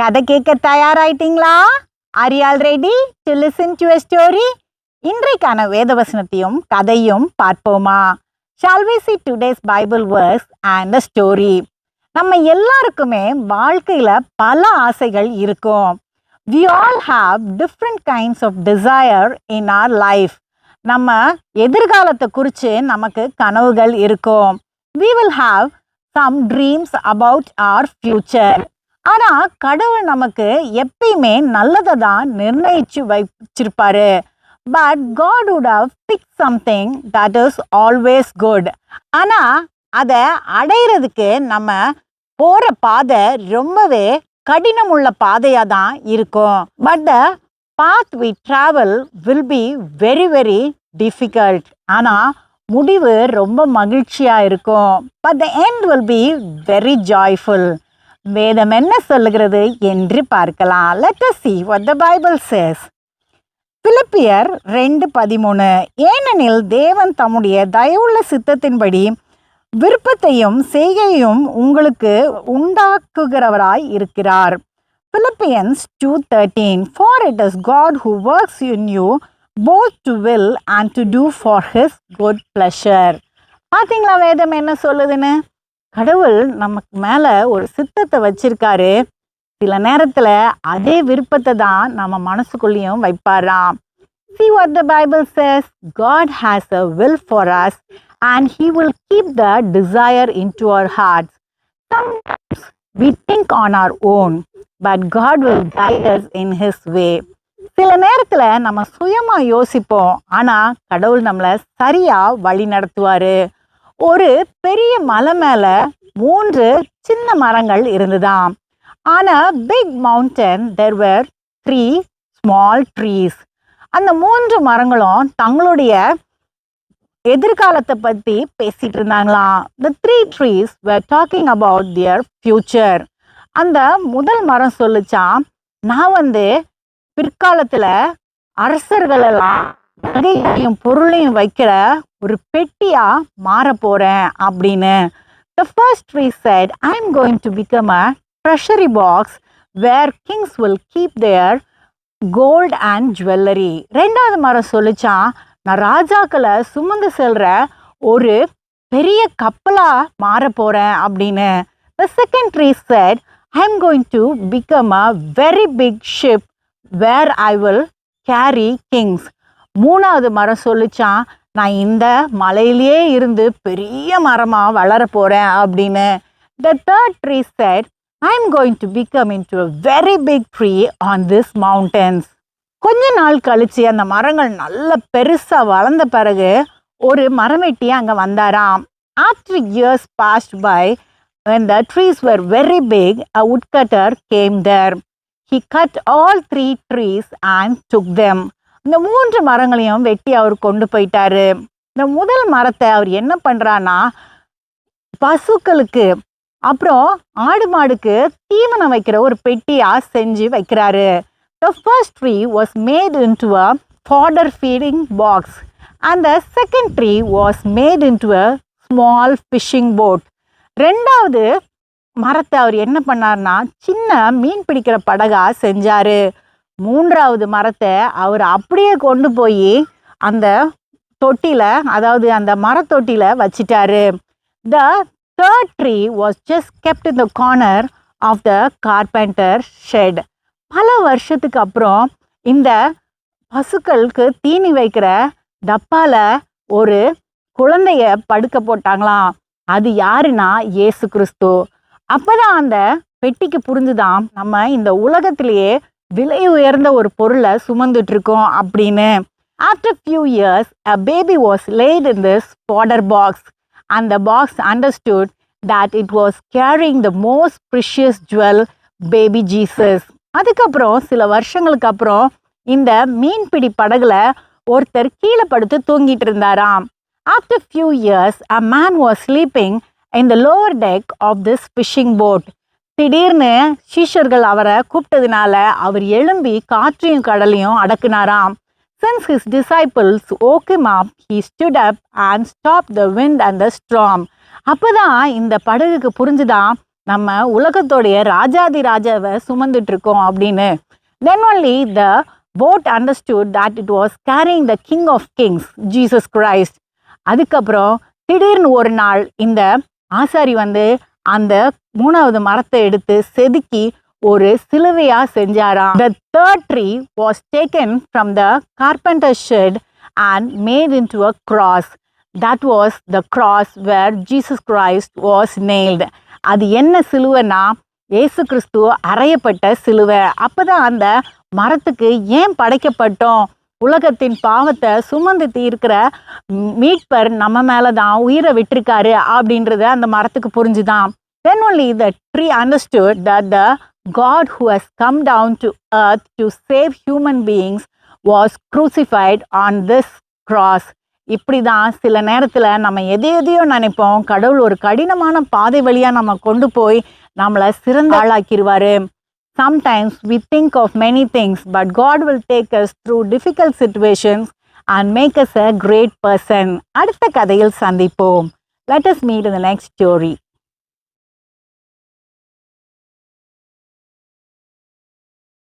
கதை கேட்க தயாராயிட்டீங்களா? Are you already to listen to story இன்றைக்கான வேதவசனத்தையும் கதையும் பார்ப்போமா? Shall we see today's Bible verse and the story நம்ம எல்லாருக்குமே வாழ்க்கையில் பல ஆசைகள் இருக்கும். We all have different kinds of desire in our life நம்ம எதிர்காலத்தை குறித்து நமக்கு கனவுகள் இருக்கும். We will have some dreams about our future ஆனால் கடவுள் நமக்கு எப்பயுமே நல்லதை தான் நிர்ணயித்து வச்சிருப்பாரு. But God would have big something that is always good ஆனால் அதை அடையிறதுக்கு நம்ம போகிற பாதை ரொம்பவே கடினமுள்ள பாதையாக தான் இருக்கும். But the path we travel will be very very difficult ஆனால் முடிவு ரொம்ப மகிழ்ச்சியாக இருக்கும். But the end will be very joyful வேதம் என்ன சொல்லுகிறது என்று பார்க்கலாம். Let us see what the Bible says பிலிப்பியர் ரெண்டு பதிமூணு. ஏனெனில் தேவன் தம்முடைய தயவுள்ள சித்தத்தின்படி விருப்பத்தையும் செய்கையும் உங்களுக்கு உண்டாக்குகிறவராய் இருக்கிறார். Philippians two thirteen for it is God who works in you both to will and to do for his good pleasure பார்த்தீங்களா வேதம் என்ன சொல்லுதுன்னு? கடவுள் நமக்கு மேல ஒரு சித்தத்தை வச்சிருக்காரு சில நேரத்துல அதே விருப்பத்தை தான் நம்ம மனசுக்குள்ளேயும் வைப்பாராம் See what the Bible says. God has a will for us and he will keep the desire into our hearts. Sometimes we think on our own, but God will guide us in his way. சில நேரத்துல நம்ம சுயமா யோசிப்போம் ஆனா கடவுள் நம்மளை சரியா வழி நடத்துவாரு ஒரு பெரிய மலை மேல மூன்று சின்ன மரங்கள் இருந்துதாம். ஆனா big mountain there were three small trees அந்த மூன்று மரங்களும் தங்களுடைய எதிர்காலத்தை பற்றி பேசிட்டு இருந்தாங்களாம். The three trees were talking about their future அந்த முதல் மரம் சொல்லிச்சான் நான் வந்து பிற்காலத்தில் அரசர்களெல்லாம் நகையையும் பொருளையும் வைக்கிற ஒரு பெட்டியாக மாற போகிறேன் அப்படின்னு. The first we said I am going to become a treasury box where kings will keep their gold and jewellery ரெண்டாவது மரம் சொல்லிச்சான் நான் ராஜாக்களை சுமந்து செல்கிற ஒரு பெரிய கப்பலாக மாற போகிறேன் அப்படின்னு. The second tree said I am going to become a very big ship where I will carry kings மூணாவது மரம் சொல்லிச்சான் நான் இந்த மலையிலேயே இருந்து பெரிய மரமாக வளர அப்படின்னு. The third tree said I am going to become into very big tree on this mountains கொஞ்ச நாள் கழிச்சு அந்த மரங்கள் நல்ல பெருசாக வளர்ந்த பிறகு ஒரு மரவெட்டி அங்கே வந்தாராம். After years passed by when the trees were very big a woodcutter came there. He cut all three trees and took them. இந்த மூன்று மரங்களையும் வெட்டி அவர் கொண்டு போயிட்டாரு. இந்த முதல் மரத்தை அவர் என்ன பண்ணுறான்னா பசுக்களுக்கு அப்புறம் ஆடு மாடுக்கு தீவனம் வைக்கிற ஒரு பெட்டியாக செஞ்சு வைக்கிறாரு. The first tree was made into a fodder feeding box அந்த second tree was made into a small fishing boat ரெண்டாவது மரத்தை அவர் என்ன பண்ணார்னா சின்ன மீன் பிடிக்கிற படகா செஞ்சாரு. மூன்றாவது மரத்தை அவர் அப்படியே கொண்டு போய் அந்த தொட்டில அதாவது அந்த மரத்தொட்டில வச்சிட்டாரு. The third tree was just kept in the corner of the carpenter shed பல வருஷத்துக்கு அப்புறம் இந்த பசுக்களுக்கு தீனி வைக்கிற டப்பால ஒரு குழந்தைய படுக்க போட்டாங்களாம். அது யாருன்னா இயேசு கிறிஸ்து. அப்பதான் அந்த பெட்டிக்கு புரிஞ்சுதான் நம்ம இந்த உலகத்திலேயே விலை உயர்ந்த ஒரு பொருளை சுமந்துட்டுருக்கோம் அப்படின்னு. After few years a baby was laid in this border box அந்த box understood that it was carrying the most precious jewel baby Jesus அதுக்கப்புறம் சில வருஷங்களுக்கு அப்புறம் இந்த மீன்பிடி படகுல ஒருத்தர் கீழே படுத்து தூங்கிட்டு இருந்தாராம். After few years a man was sleeping in the lower deck of this fishing boat திடீர்னு சீஷர்கள் அவரை கூப்பிட்டதுனால அவர் எழும்பி காற்றையும் கடலையும் அடக்குனாராம். Since his disciples woke him up, he stood up and stopped the wind and the storm. இந்த படகுக்கு புரிஞ்சுதான் நம்ம உலகத்தோடைய ராஜாதி ராஜாவை சுமந்துட்டு இருக்கோம் அப்படின்னு. Then only the boat understood that it was carrying the king of kings Jesus Christ அதுக்கப்புறம் திடீர்னு ஒரு நாள் இந்த ஆசாரி வந்து அந்த மூணாவது மரத்தை எடுத்து செதுக்கி ஒரு சிலுவையா செஞ்சாராம். The third tree was taken from the carpenter shed and made into a cross that was the cross where Jesus Christ was nailed அது என்ன சிலுவைனா ஏசு கிறிஸ்து அறையப்பட்ட சிலுவை. அப்போதான் அந்த மரத்துக்கு ஏன் படைக்கப்பட்டோம்? உலகத்தின் பாவத்தை சுமந்து தீர்க்கிற மீட்பர் நம்ம மேலே தான் உயிரை விட்டிருக்காரு அப்படின்றத அந்த மரத்துக்கு புரிஞ்சுதான். Then only the tree understood that the God who has come down to earth to save human beings was crucified on this cross இப்படி தான் சில நேரத்தில் நம்ம எதை எதையோ நினைப்போம் கடவுள் ஒரு கடினமான பாதை வழியாக நம்ம கொண்டு போய் நம்மளை சிறந்த ஆளாக்கிடுவாரு Sometimes we think of many things, but God will take us through difficult situations and make us a great person. அடுத்த கதையில் சந்திப்போம். Let us meet in the next story.